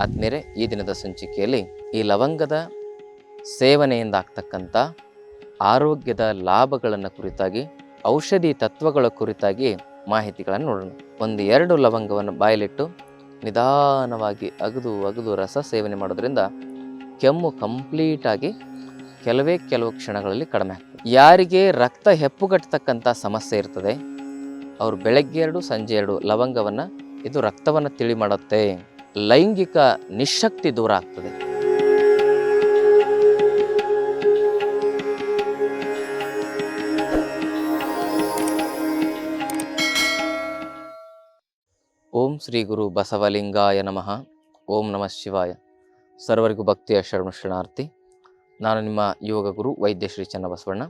ಆದ್ಮೇಲೆ ಈ ದಿನದ ಸಂಚಿಕೆಯಲ್ಲಿ ಈ ಲವಂಗದ ಸೇವನೆಯಿಂದ ಆಗ್ತಕ್ಕಂಥ ಆರೋಗ್ಯದ ಲಾಭಗಳನ್ನು ಕುರಿತಾಗಿ, ಔಷಧಿ ತತ್ವಗಳ ಕುರಿತಾಗಿ ಮಾಹಿತಿಗಳನ್ನು ನೋಡೋಣ. ಒಂದು ಎರಡು ಲವಂಗವನ್ನು ಬಾಯಲಿಟ್ಟು ನಿಧಾನವಾಗಿ ಅಗದು ಅಗದು ರಸ ಸೇವನೆ ಮಾಡೋದ್ರಿಂದ ಕೆಮ್ಮು ಕಂಪ್ಲೀಟಾಗಿ ಕೆಲವೇ ಕೆಲವು ಕ್ಷಣಗಳಲ್ಲಿ ಕಡಿಮೆ ಆಗ್ತದೆ. ಯಾರಿಗೆ ರಕ್ತ ಹೆಪ್ಪುಗಟ್ಟತಕ್ಕಂಥ ಸಮಸ್ಯೆ ಇರ್ತದೆ, ಅವರು ಬೆಳಗ್ಗೆ ಎರಡು, ಸಂಜೆ ಎರಡು ಲವಂಗವನ್ನು ಇದು ರಕ್ತವನ್ನು ತಿಳಿ ಮಾಡುತ್ತೆ. ಲೈಂಗಿಕ ನಿಶಕ್ತಿ ದೂರ ಆಗ್ತದೆ. ಓಂ ಶ್ರೀ ಗುರು ಬಸವಲಿಂಗಾಯ ನಮಃ. ಓಂ ನಮಃ ಶಿವಾಯ. ಸರ್ವರಿಗೂ ಭಕ್ತಿಯ ಶರಣು ಶರಣಾರ್ಥಿ. ನಾನು ನಿಮ್ಮ ಯೋಗ ಗುರು ವೈದ್ಯ ಶ್ರೀ ಚನ್ನಬಸವಣ್ಣ.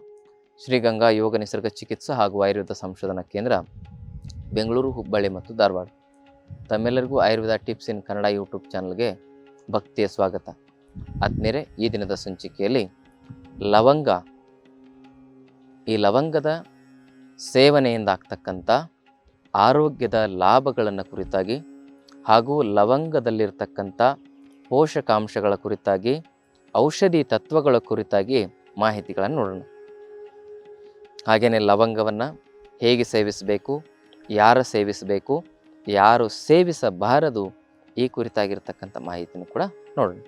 ಶ್ರೀಗಂಗಾ ಯೋಗ ನಿಸರ್ಗ ಚಿಕಿತ್ಸಾ ಹಾಗೂ ಆಯುರ್ವೇದ ಸಂಶೋಧನಾ ಕೇಂದ್ರ, ಬೆಂಗಳೂರು, ಹುಬ್ಬಳ್ಳಿ ಮತ್ತು ಧಾರವಾಡ. ತಮ್ಮೆಲ್ಲರಿಗೂ Ayurveda tips in Kannada YouTube ಚಾನಲ್ಗೆ ಭಕ್ತಿಯ ಸ್ವಾಗತ. ಆತ್ಮೇರೆ ಈ ದಿನದ ಸಂಚಿಕೆಯಲ್ಲಿ ಲವಂಗ. ಈ ಲವಂಗದ ಸೇವನೆಯಿಂದ ಆಗ್ತಕ್ಕಂಥ ಆರೋಗ್ಯದ ಲಾಭಗಳನ್ನು ಕುರಿತಾಗಿ ಹಾಗೂ ಲವಂಗದಲ್ಲಿರ್ತಕ್ಕಂಥ ಪೋಷಕಾಂಶಗಳ ಕುರಿತಾಗಿ, ಔಷಧಿ ತತ್ವಗಳ ಕುರಿತಾಗಿ ಮಾಹಿತಿಗಳನ್ನು ನೋಡೋಣ. ಹಾಗೆಯೇ ಲವಂಗವನ್ನು ಹೇಗೆ ಸೇವಿಸಬೇಕು, ಯಾರು ಸೇವಿಸಬೇಕು ಯಾರು ಸೇವಿಸಬಾರದು ಈ ಕುರಿತಾಗಿರ್ತಕ್ಕಂಥ ಮಾಹಿತಿನೂ ಕೂಡ ನೋಡೋಣ.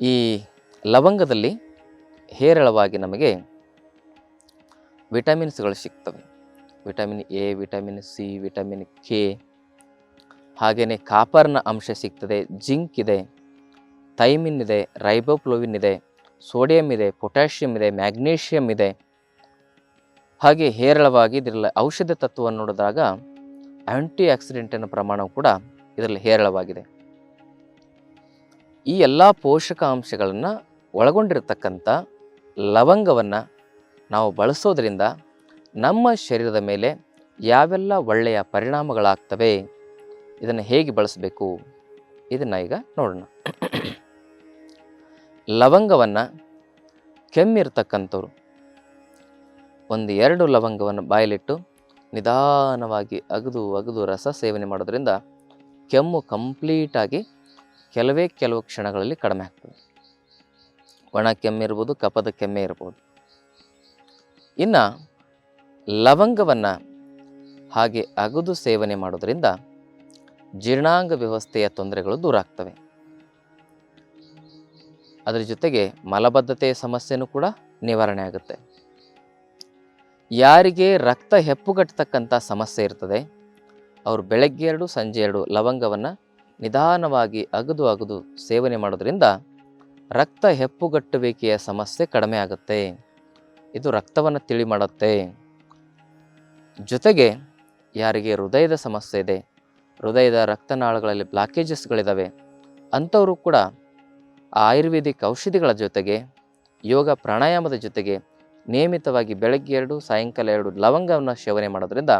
ಈ ಲವಂಗದಲ್ಲಿ ಹೇರಳವಾಗಿ ನಮಗೆ ವಿಟಮಿನ್ಸ್ಗಳು ಸಿಗ್ತವೆ. Vitamin A, vitamin C, vitamin K ಹಾಗೆಯೇ ಕಾಪರ್ನ ಅಂಶ ಸಿಗ್ತದೆ, ಜಿಂಕ್ ಇದೆ, ಥೈಮಿನ್ ಇದೆ, ರೈಬೋಪ್ಲೋವಿನ್ ಇದೆ, ಸೋಡಿಯಂ ಇದೆ, ಪೊಟ್ಯಾಷಿಯಂ ಇದೆ, ಮ್ಯಾಗ್ನೀಷಿಯಂ ಇದೆ ಹಾಗೆ ಹೇರಳವಾಗಿ ಇದರಲ್ಲಿ ಔಷಧ ತತ್ವವನ್ನು ನೋಡಿದಾಗ ಆಂಟಿ ಆಕ್ಸಿಡೆಂಟಿನ ಪ್ರಮಾಣವು ಕೂಡ ಇದರಲ್ಲಿ ಹೇರಳವಾಗಿದೆ. ಈ ಎಲ್ಲ ಪೋಷಕಾಂಶಗಳನ್ನು ಒಳಗೊಂಡಿರತಕ್ಕಂಥ ಲವಂಗವನ್ನು ನಾವು ಬಳಸೋದರಿಂದ ನಮ್ಮ ಶರೀರದ ಮೇಲೆ ಯಾವೆಲ್ಲ ಒಳ್ಳೆಯ ಪರಿಣಾಮಗಳಾಗ್ತವೆ, ಇದನ್ನು ಹೇಗೆ ಬಳಸಬೇಕು, ಇದನ್ನು ಈಗ ನೋಡೋಣ. ಲವಂಗವನ್ನು ಕೆಮ್ಮಿರ್ತಕ್ಕಂಥವ್ರು ಒಂದು ಎರಡು ಲವಂಗವನ್ನು ಬಾಯಲಿಟ್ಟು ನಿಧಾನವಾಗಿ ಅಗದು ಅಗದು ರಸ ಸೇವನೆ ಮಾಡೋದ್ರಿಂದ ಕೆಮ್ಮು ಕಂಪ್ಲೀಟಾಗಿ ಕೆಲವೇ ಕೆಲವು ಕ್ಷಣಗಳಲ್ಲಿ ಕಡಿಮೆ ಆಗ್ತದೆ. ಒಣ ಕೆಮ್ಮಿರ್ಬೋದು ಕಪದ ಕೆಮ್ಮೆ ಇರ್ಬೋದು. ಇನ್ನು ಲವಂಗವನ್ನು ಹಾಗೆ ಅಗದು ಸೇವನೆ ಮಾಡೋದರಿಂದ ಜೀರ್ಣಾಂಗ ವ್ಯವಸ್ಥೆಯ ತೊಂದರೆಗಳು ದೂರ ಆಗ್ತವೆ. ಅದರ ಜೊತೆಗೆ ಮಲಬದ್ಧತೆಯ ಸಮಸ್ಯೆನೂ ಕೂಡ ನಿವಾರಣೆ ಆಗುತ್ತೆ. ಯಾರಿಗೆ ರಕ್ತ ಹೆಪ್ಪುಗಟ್ಟತಕ್ಕಂಥ ಸಮಸ್ಯೆ ಇರ್ತದೆ, ಅವರು ಬೆಳಗ್ಗೆ ಎರಡು, ಸಂಜೆ ಎರಡು ಲವಂಗವನ್ನು ನಿಧಾನವಾಗಿ ಅಗದು ಅಗದು ಸೇವನೆ ಮಾಡೋದ್ರಿಂದ ರಕ್ತ ಹೆಪ್ಪುಗಟ್ಟುವಿಕೆಯ ಸಮಸ್ಯೆ ಕಡಿಮೆ ಆಗುತ್ತೆ. ಇದು ರಕ್ತವನ್ನು ತಿಳಿ ಮಾಡುತ್ತೆ. ಜೊತೆಗೆ ಯಾರಿಗೆ ಹೃದಯದ ಸಮಸ್ಯೆ ಇದೆ, ಹೃದಯದ ರಕ್ತನಾಳಗಳಲ್ಲಿ ಬ್ಲಾಕೇಜಸ್ಗಳಿದ್ದಾವೆ ಅಂಥವರು ಕೂಡ ಆಯುರ್ವೇದಿಕ್ ಔಷಧಿಗಳ ಜೊತೆಗೆ ಯೋಗ ಪ್ರಾಣಾಯಾಮದ ಜೊತೆಗೆ ನಿಯಮಿತವಾಗಿ ಬೆಳಗ್ಗೆ ಎರಡು, ಸಾಯಂಕಾಲ ಎರಡು ಲವಂಗವನ್ನು ಸೇವನೆ ಮಾಡೋದ್ರಿಂದ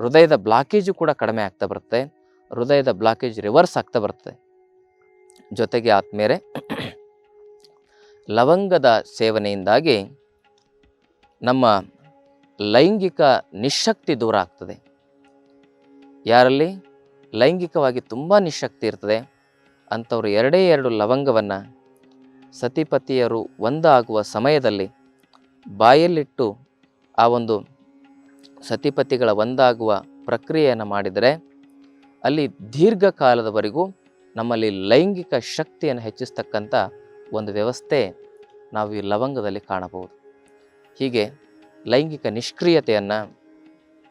ಹೃದಯದ ಬ್ಲಾಕೇಜು ಕೂಡ ಕಡಿಮೆ ಆಗ್ತಾ ಬರುತ್ತೆ. ಹೃದಯದ ಬ್ಲಾಕೇಜ್ ರಿವರ್ಸ್ ಆಗ್ತಾ ಬರುತ್ತೆ. ಜೊತೆಗೆ ಆತ್ಮೇರೆ ಲವಂಗದ ಸೇವನೆಯಿಂದಾಗಿ ನಮ್ಮ ಲೈಂಗಿಕ ನಿಶಕ್ತಿ ದೂರ ಆಗ್ತದೆ. ಯಾರಲ್ಲಿ? ಲೈಂಗಿಕವಾಗಿ ತುಂಬ ನಿಶಕ್ತಿ ಇರ್ತದೆ. ಅಂಥವ್ರು ಎರಡೇ ಎರಡು ಲವಂಗವನ್ನು ಸತಿಪತಿಯರು ಒಂದಾಗುವ ಸಮಯದಲ್ಲಿ ಬಾಯಲ್ಲಿಟ್ಟು ಆ ಒಂದು ಸತಿಪತಿಗಳ ಒಂದಾಗುವ ಪ್ರಕ್ರಿಯೆಯನ್ನು ಮಾಡಿದರೆ ಅಲ್ಲಿ ದೀರ್ಘಕಾಲದವರೆಗೂ ನಮ್ಮಲ್ಲಿ ಲೈಂಗಿಕ ಶಕ್ತಿಯನ್ನು ಹೆಚ್ಚಿಸ್ತಕ್ಕಂಥ ಒಂದು ವ್ಯವಸ್ಥೆ ನಾವು ಈ ಲವಂಗದಲ್ಲಿ ಕಾಣಬಹುದು. ಹೀಗೆ ಲೈಂಗಿಕ ನಿಷ್ಕ್ರಿಯತೆಯನ್ನು,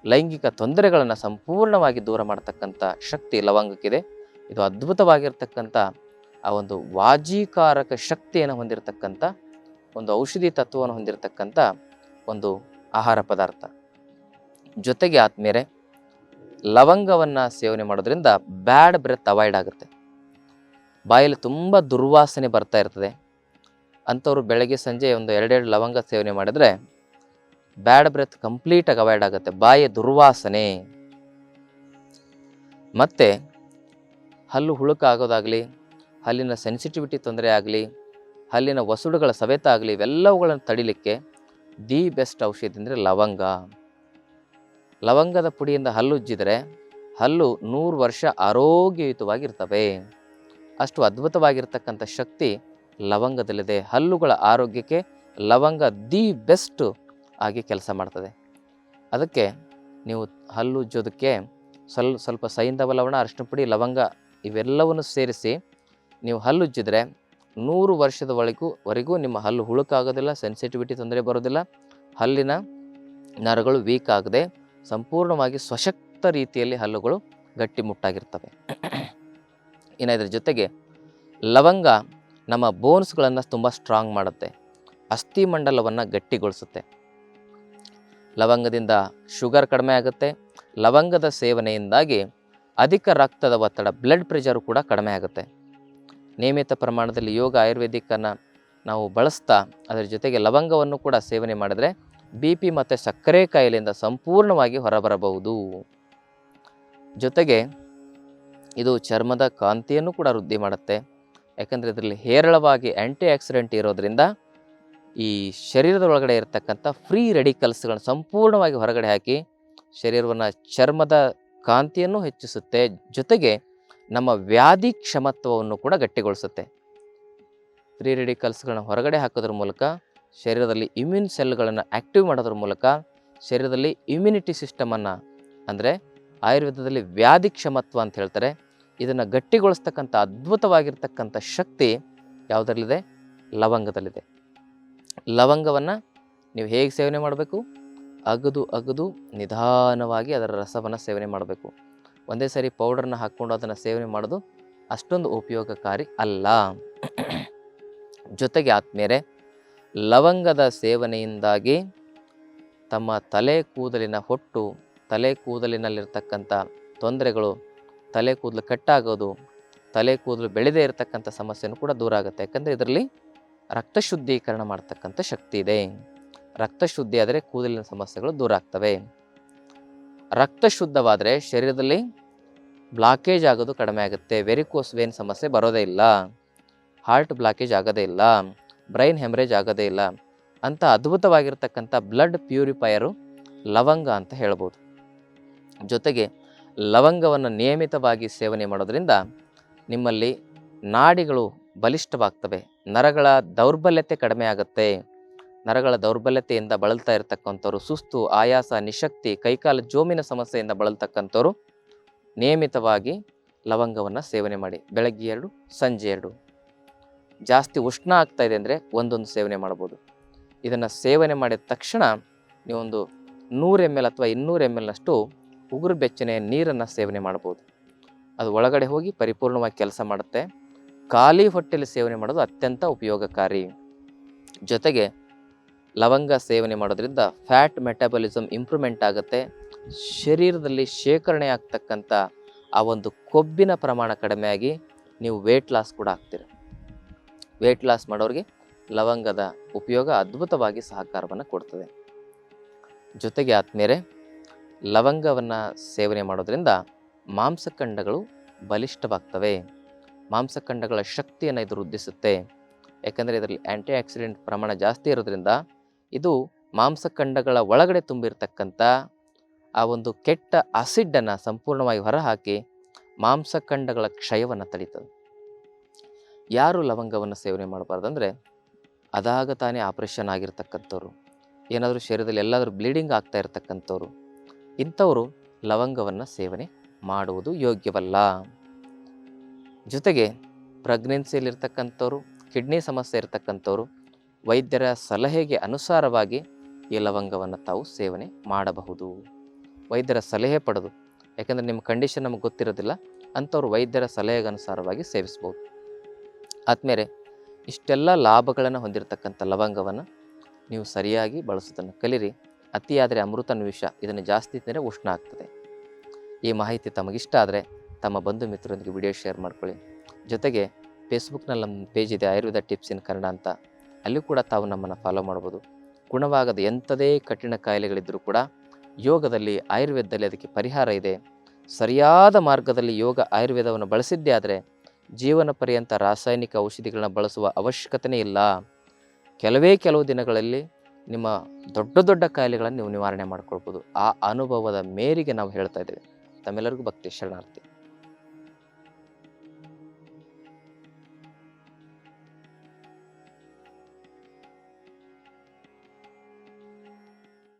ಲೈಂಗಿಕ ತೊಂದರೆಗಳನ್ನು ಸಂಪೂರ್ಣವಾಗಿ ದೂರ ಮಾಡತಕ್ಕಂಥ ಶಕ್ತಿ ಲವಂಗಕ್ಕಿದೆ. ಇದು ಅದ್ಭುತವಾಗಿರ್ತಕ್ಕಂಥ ಆ ಒಂದು ವಾಜೀಕಾರಕ ಶಕ್ತಿಯನ್ನು ಹೊಂದಿರತಕ್ಕಂಥ ಒಂದು ಔಷಧಿ ತತ್ವವನ್ನು ಹೊಂದಿರತಕ್ಕಂಥ ಒಂದು ಆಹಾರ ಪದಾರ್ಥ. ಜೊತೆಗೆ ಆದ್ಮೇಲೆ ಲವಂಗವನ್ನು ಸೇವನೆ ಮಾಡೋದ್ರಿಂದ ಬ್ಯಾಡ್ ಬ್ರೆತ್ ಅವಾಯ್ಡ್ ಆಗುತ್ತೆ. ಬಾಯಲ್ಲಿ ತುಂಬ ದುರ್ವಾಸನೆ ಬರ್ತಾ ಇರ್ತದೆ. ಅಂಥವ್ರು ಬೆಳಗ್ಗೆ ಸಂಜೆ ಒಂದು ಎರಡೆರಡು ಲವಂಗ ಸೇವನೆ ಮಾಡಿದ್ರೆ ಬ್ಯಾಡ್ ಬ್ರೆತ್ ಕಂಪ್ಲೀಟಾಗಿ ಅವಾಯ್ಡ್ ಆಗುತ್ತೆ. ಬಾಯಿಯ ದುರ್ವಾಸನೆ. ಮತ್ತು ಹಲ್ಲು ಹುಳುಕಾಗೋದಾಗಲಿ, ಹಲ್ಲಿನ ಸೆನ್ಸಿಟಿವಿಟಿ ತೊಂದರೆ ಆಗಲಿ ಹಲ್ಲಿನ ವಸುಡುಗಳ ಸವೆತ ಆಗಲಿ ಇವೆಲ್ಲವುಗಳನ್ನು ತಡಿಲಿಕ್ಕೆ ದಿ ಬೆಸ್ಟ್ ಔಷಧಿ ಅಂದರೆ ಲವಂಗ. ಲವಂಗದ ಪುಡಿಯಿಂದ ಹಲ್ಲು ಉಜ್ಜಿದರೆ ಹಲ್ಲು ನೂರು ವರ್ಷ ಆರೋಗ್ಯಯುತವಾಗಿರ್ತವೆ. ಅಷ್ಟು ಅದ್ಭುತವಾಗಿರ್ತಕ್ಕಂಥ ಶಕ್ತಿ ಲವಂಗದಲ್ಲಿದೆ. ಹಲ್ಲುಗಳ ಆರೋಗ್ಯಕ್ಕೆ ಲವಂಗ ದಿ ಬೆಸ್ಟ್ ಆಗಿ ಕೆಲಸ ಮಾಡ್ತದೆ. ಅದಕ್ಕೆ ನೀವು ಹಲ್ಲು ಉಜ್ಜೋದಕ್ಕೆ ಸ್ವಲ್ಪ ಸ್ವಲ್ಪ ಸೈಂಧವ ಲವಣ ಅರಿಶಿನ ಪುಡಿ, ಲವಂಗ ಇವೆಲ್ಲವನ್ನು ಸೇರಿಸಿ ನೀವು ಹಲ್ಲು ಉಜ್ಜಿದ್ರೆ ವರ್ಷದ ಒಳಗೂ ವರೆಗೂ ನಿಮ್ಮ ಹಲ್ಲು ಹುಳುಕಾಗೋದಿಲ್ಲ ಸೆನ್ಸಿಟಿವಿಟಿ ತೊಂದರೆ ಬರೋದಿಲ್ಲ. ಹಲ್ಲಿನ ನರಗಳು ವೀಕ್ ಆಗದೆ ಸಂಪೂರ್ಣವಾಗಿ ಸ್ವಶಕ್ತ ರೀತಿಯಲ್ಲಿ ಹಲ್ಲುಗಳು ಗಟ್ಟಿಮುಟ್ಟಾಗಿರ್ತವೆ ಇನ್ನು ಇದರ ಜೊತೆಗೆ ಲವಂಗ ನಮ್ಮ ಬೋನ್ಸ್ಗಳನ್ನು ತುಂಬ ಸ್ಟ್ರಾಂಗ್ ಮಾಡುತ್ತೆ. ಅಸ್ಥಿ ಮಂಡಲವನ್ನು ಗಟ್ಟಿಗೊಳಿಸುತ್ತೆ. ಲವಂಗದಿಂದ ಶುಗರ್ ಕಡಿಮೆ ಆಗುತ್ತೆ. ಲವಂಗದ ಸೇವನೆಯಿಂದಾಗಿ ಅಧಿಕ ರಕ್ತದ ಒತ್ತಡ ಬ್ಲಡ್ ಪ್ರೆಷರು ಕೂಡ ಕಡಿಮೆ ಆಗುತ್ತೆ. ನಿಯಮಿತ ಪ್ರಮಾಣದಲ್ಲಿ ಯೋಗ ಆಯುರ್ವೇದಿಕ್ಕನ್ನು ನಾವು ಬಳಸ್ತಾ, ಅದರ ಜೊತೆಗೆ ಲವಂಗವನ್ನು ಕೂಡ ಸೇವನೆ ಮಾಡಿದ್ರೆ ಬಿ ಪಿ ಮತ್ತು ಸಕ್ಕರೆ ಕಾಯಿಲೆಯಿಂದ ಸಂಪೂರ್ಣವಾಗಿ ಹೊರಬರಬಹುದು. ಜೊತೆಗೆ ಇದು ಚರ್ಮದ ಕಾಂತಿಯನ್ನು ಕೂಡ ವೃದ್ಧಿ ಮಾಡುತ್ತೆ. ಯಾಕಂದರೆ ಇದರಲ್ಲಿ ಹೇರಳವಾಗಿ ಆ್ಯಂಟಿ ಆಕ್ಸಿಡೆಂಟ್ ಇರೋದರಿಂದ ಈ ಶರೀರದ ಒಳಗಡೆ ಇರತಕ್ಕಂಥ ಫ್ರೀ ರೆಡಿಕಲ್ಸ್ಗಳನ್ನ ಸಂಪೂರ್ಣವಾಗಿ ಹೊರಗಡೆ ಹಾಕಿ ಶರೀರವನ್ನು ಚರ್ಮದ ಕಾಂತಿಯನ್ನು ಹೆಚ್ಚಿಸುತ್ತೆ. ಜೊತೆಗೆ ನಮ್ಮ ವ್ಯಾಧಿ ಕ್ಷಮತ್ವವನ್ನು ಕೂಡ ಗಟ್ಟಿಗೊಳಿಸುತ್ತೆ. ಫ್ರೀ ರೆಡಿಕಲ್ಸ್ಗಳನ್ನ ಹೊರಗಡೆ ಹಾಕೋದ್ರ ಮೂಲಕ, ಶರೀರದಲ್ಲಿ ಇಮ್ಯೂನ್ ಸೆಲ್ಗಳನ್ನು ಆ್ಯಕ್ಟಿವ್ ಮಾಡೋದ್ರ ಮೂಲಕ ಶರೀರದಲ್ಲಿ ಇಮ್ಯುನಿಟಿ ಸಿಸ್ಟಮನ್ನು ಅಂದರೆ ಆಯುರ್ವೇದದಲ್ಲಿ ವ್ಯಾಧಿ ಕ್ಷಮತ್ವ ಅಂತ ಹೇಳ್ತಾರೆ, ಇದನ್ನು ಗಟ್ಟಿಗೊಳಿಸ್ತಕ್ಕಂಥ ಅದ್ಭುತವಾಗಿರ್ತಕ್ಕಂಥ ಶಕ್ತಿ ಯಾವುದರಲ್ಲಿದೆ? ಲವಂಗದಲ್ಲಿದೆ. ಲವಂಗವನ್ನು ನೀವು ಹೇಗೆ ಸೇವನೆ ಮಾಡಬೇಕು? ಅಗದು ಅಗದು ನಿಧಾನವಾಗಿ ಅದರ ರಸವನ್ನು ಸೇವನೆ ಮಾಡಬೇಕು. ಒಂದೇ ಸರಿ ಪೌಡರ್ನ ಹಾಕ್ಕೊಂಡು ಅದನ್ನು ಸೇವನೆ ಮಾಡೋದು ಅಷ್ಟೊಂದು ಉಪಯೋಗಕಾರಿ ಅಲ್ಲ. ಜೊತೆಗೆ ಆದ್ಮೇಲೆ ಲವಂಗದ ಸೇವನೆಯಿಂದಾಗಿ ತಮ್ಮ ತಲೆ ಕೂದಲಿನ ಹೊಟ್ಟು, ತಲೆ ಕೂದಲಿನಲ್ಲಿರ್ತಕ್ಕಂಥ ತೊಂದರೆಗಳು, ತಲೆ ಕೂದಲು ಕಟ್ಟಾಗೋದು, ತಲೆ ಕೂದಲು ಬೆಳೆದೇ ಇರತಕ್ಕಂಥ ಸಮಸ್ಯೆನೂ ಕೂಡ ದೂರ ಆಗುತ್ತೆ. ಯಾಕಂದರೆ ಇದರಲ್ಲಿ ರಕ್ತ ಶುದ್ಧೀಕರಣ ಮಾಡ್ತಕ್ಕಂಥ ಶಕ್ತಿ ಇದೆ. ರಕ್ತ ಶುದ್ಧಿ ಆದರೆ ಕೂದಲಿನ ಸಮಸ್ಯೆಗಳು ದೂರ ಆಗ್ತವೆ. ರಕ್ತ ಶುದ್ಧವಾದರೆ ಶರೀರದಲ್ಲಿ ಬ್ಲಾಕೇಜ್ ಆಗೋದು ಕಡಿಮೆ ಆಗುತ್ತೆ. ವೆರಿಕೋಸ್ ವೇನ್ ಸಮಸ್ಯೆ ಬರೋದೇ ಇಲ್ಲ. ಹಾರ್ಟ್ ಬ್ಲಾಕೇಜ್ ಆಗೋದೇ ಇಲ್ಲ. ಬ್ರೈನ್ ಹೆಮರೇಜ್ ಆಗೋದೇ ಇಲ್ಲ. ಅಂತ ಅದ್ಭುತವಾಗಿರ್ತಕ್ಕಂಥ ಬ್ಲಡ್ ಪ್ಯೂರಿಫೈಯರು ಲವಂಗ ಅಂತ ಹೇಳ್ಬೋದು. ಜೊತೆಗೆ ಲವಂಗವನ್ನು ನಿಯಮಿತವಾಗಿ ಸೇವನೆ ಮಾಡೋದರಿಂದ ನಿಮ್ಮಲ್ಲಿ ನಾಡಿಗಳು ಬಲಿಷ್ಠವಾಗ್ತವೆ. ನರಗಳ ದೌರ್ಬಲ್ಯತೆ ಕಡಿಮೆ ಆಗುತ್ತೆ. ನರಗಳ ದೌರ್ಬಲ್ಯತೆಯಿಂದ ಬಳಲ್ತಾ ಇರತಕ್ಕಂಥವ್ರು, ಸುಸ್ತು, ಆಯಾಸ, ನಿಶಕ್ತಿ, ಕೈಕಾಲ ಜೋಮಿನ ಸಮಸ್ಯೆಯಿಂದ ಬಳಲ್ತಕ್ಕಂಥವ್ರು, ನಿಯಮಿತವಾಗಿ ಲವಂಗವನ್ನು ಸೇವನೆ ಮಾಡಿ. ಬೆಳಗ್ಗೆ ಎರಡು, ಸಂಜೆ ಎರಡು. ಜಾಸ್ತಿ ಉಷ್ಣ ಆಗ್ತಾ ಇದೆ ಅಂದರೆ ಒಂದೊಂದು ಸೇವನೆ ಮಾಡ್ಬೋದು. ಇದನ್ನು ಸೇವನೆ ಮಾಡಿದ ತಕ್ಷಣ ನೀವೊಂದು ನೂರು ಎಂ ಎಲ್ ಅಥವಾ ಇನ್ನೂರು ಎಂ ಎಲ್ನಷ್ಟು ಉಗುರು ಬೆಚ್ಚನೆಯ ನೀರನ್ನು ಸೇವನೆ ಮಾಡ್ಬೋದು. ಅದು ಒಳಗಡೆ ಹೋಗಿ ಪರಿಪೂರ್ಣವಾಗಿ ಕೆಲಸ ಮಾಡುತ್ತೆ. ಖಾಲಿ ಹೊಟ್ಟೆಯಲ್ಲಿ ಸೇವನೆ ಮಾಡೋದು ಅತ್ಯಂತ ಉಪಯೋಗಕಾರಿ. ಜೊತೆಗೆ ಲವಂಗ ಸೇವನೆ ಮಾಡೋದ್ರಿಂದ ಫ್ಯಾಟ್ ಮೆಟಬಲಿಸಮ್ ಇಂಪ್ರೂವ್ಮೆಂಟ್ ಆಗುತ್ತೆ. ಶರೀರದಲ್ಲಿ ಶೇಖರಣೆ ಆಗ್ತಕ್ಕಂಥ ಆ ಒಂದು ಕೊಬ್ಬಿನ ಪ್ರಮಾಣ ಕಡಿಮೆಯಾಗಿ ನೀವು ವೇಟ್ ಲಾಸ್ ಕೂಡ ಆಗ್ತೀರ. ವೆಯ್ಟ್ ಲಾಸ್ ಮಾಡೋರಿಗೆ ಲವಂಗದ ಉಪಯೋಗ ಅದ್ಭುತವಾಗಿ ಸಹಕಾರವನ್ನು ಕೊಡ್ತದೆ. ಜೊತೆಗೆ ಆತ್ಮೇಲೆ ಲವಂಗವನ್ನು ಸೇವನೆ ಮಾಡೋದ್ರಿಂದ ಮಾಂಸಖಂಡಗಳು ಬಲಿಷ್ಠವಾಗ್ತವೆ. ಮಾಂಸಖಂಡಗಳ ಶಕ್ತಿಯನ್ನು ಇದು ವೃದ್ಧಿಸುತ್ತೆ. ಯಾಕಂದರೆ ಇದರಲ್ಲಿ ಆ್ಯಂಟಿ ಆಕ್ಸಿಡೆಂಟ್ ಪ್ರಮಾಣ ಜಾಸ್ತಿ ಇರೋದ್ರಿಂದ ಇದು ಮಾಂಸಖಂಡಗಳ ಒಳಗಡೆ ತುಂಬಿರ್ತಕ್ಕಂಥ ಆ ಒಂದು ಕೆಟ್ಟ ಆಸಿಡನ್ನು ಸಂಪೂರ್ಣವಾಗಿ ಹೊರಹಾಕಿ ಮಾಂಸಖಂಡಗಳ ಕ್ಷಯವನ್ನು ತಡೀತದೆ. ಯಾರು ಲವಂಗವನ್ನು ಸೇವನೆ ಮಾಡಬಾರ್ದಂದರೆ ಅದಾಗ ತಾನೇ ಆಪ್ರೇಷನ್ ಆಗಿರ್ತಕ್ಕಂಥವ್ರು. ಏನಾದರೂ ಶರೀರದಲ್ಲಿ ಎಲ್ಲಾದರೂ ಬ್ಲೀಡಿಂಗ್ ಆಗ್ತಾ ಇರತಕ್ಕಂಥವ್ರು. ಇಂಥವರು ಲವಂಗವನ್ನು ಸೇವನೆ ಮಾಡುವುದು ಯೋಗ್ಯವಲ್ಲ. ಜೊತೆಗೆ ಪ್ರೆಗ್ನೆನ್ಸಿಯಲ್ಲಿರ್ತಕ್ಕಂಥವ್ರು, ಕಿಡ್ನಿ ಸಮಸ್ಯೆ ಇರತಕ್ಕಂಥವ್ರು ವೈದ್ಯರ ಸಲಹೆಗೆ ಅನುಸಾರವಾಗಿ ಈ ಲವಂಗವನ್ನು ತಾವು ಸೇವನೆ ಮಾಡಬಹುದು. ವೈದ್ಯರ ಸಲಹೆ ಪಡೆದು, ಯಾಕಂದರೆ ನಿಮ್ಮ ಕಂಡೀಷನ್ ನಮಗೆ ಗೊತ್ತಿರೋದಿಲ್ಲ, ಅಂಥವ್ರು ವೈದ್ಯರ ಸಲಹೆಗೆ ಅನುಸಾರವಾಗಿ ಸೇವಿಸ್ಬೋದು. ಆದಮೇಲೆ ಇಷ್ಟೆಲ್ಲ ಲಾಭಗಳನ್ನು ಹೊಂದಿರತಕ್ಕಂಥ ಲವಂಗವನ್ನು ನೀವು ಸರಿಯಾಗಿ ಬಳಸೋದನ್ನು ಕಲಿರಿ. ಅತಿಯಾದರೆ ಅಮೃತನ ವಿಷ ಇದನ್ನು ಜಾಸ್ತಿ ತಿಂದರೆ ಉಷ್ಣ ಆಗ್ತದೆ. ಈ ಮಾಹಿತಿ ತಮಗಿಷ್ಟ ಆದರೆ ತಮ್ಮ ಬಂಧು ಮಿತ್ರರೊಂದಿಗೆ ವಿಡಿಯೋ ಶೇರ್ ಮಾಡ್ಕೊಳ್ಳಿ. ಜೊತೆಗೆ ಫೇಸ್ಬುಕ್ನಲ್ಲಿ ನಮ್ಮ ಪೇಜ್ ಇದೆ, ಆಯುರ್ವೇದ ಟಿಪ್ಸ್ ಇನ್ ಕನ್ನಡ ಅಂತ. ಅಲ್ಲಿ ಕೂಡ ತಾವು ನಮ್ಮನ್ನು ಫಾಲೋ ಮಾಡ್ಬೋದು. ಗುಣವಾಗದ ಎಂಥದೇ ಕಠಿಣ ಕಾಯಿಲೆಗಳಿದ್ದರೂ ಕೂಡ ಯೋಗದಲ್ಲಿ, ಆಯುರ್ವೇದದಲ್ಲಿ ಅದಕ್ಕೆ ಪರಿಹಾರ ಇದೆ. ಸರಿಯಾದ ಮಾರ್ಗದಲ್ಲಿ ಯೋಗ, ಆಯುರ್ವೇದವನ್ನು ಬಳಸಿದ್ದೇ ಆದರೆ ಜೀವನ ಪರ್ಯಂತ ರಾಸಾಯನಿಕ ಔಷಧಿಗಳನ್ನ ಬಳಸುವ ಅವಶ್ಯಕತೆಯೇ ಇಲ್ಲ. ಕೆಲವೇ ಕೆಲವು ದಿನಗಳಲ್ಲಿ ನಿಮ್ಮ ದೊಡ್ಡ ದೊಡ್ಡ ಕಾಯಿಲೆಗಳನ್ನು ನೀವು ನಿವಾರಣೆ ಮಾಡ್ಕೊಳ್ಬೋದು. ಆ ಅನುಭವದ ಮೇರೆಗೆ ನಾವು ಹೇಳ್ತಾ ಇದ್ದೇವೆ. ತಮ್ಮೆಲ್ಲರಿಗೂ ಭಕ್ತಿ, ಶರಣಾರ್ಥಿ.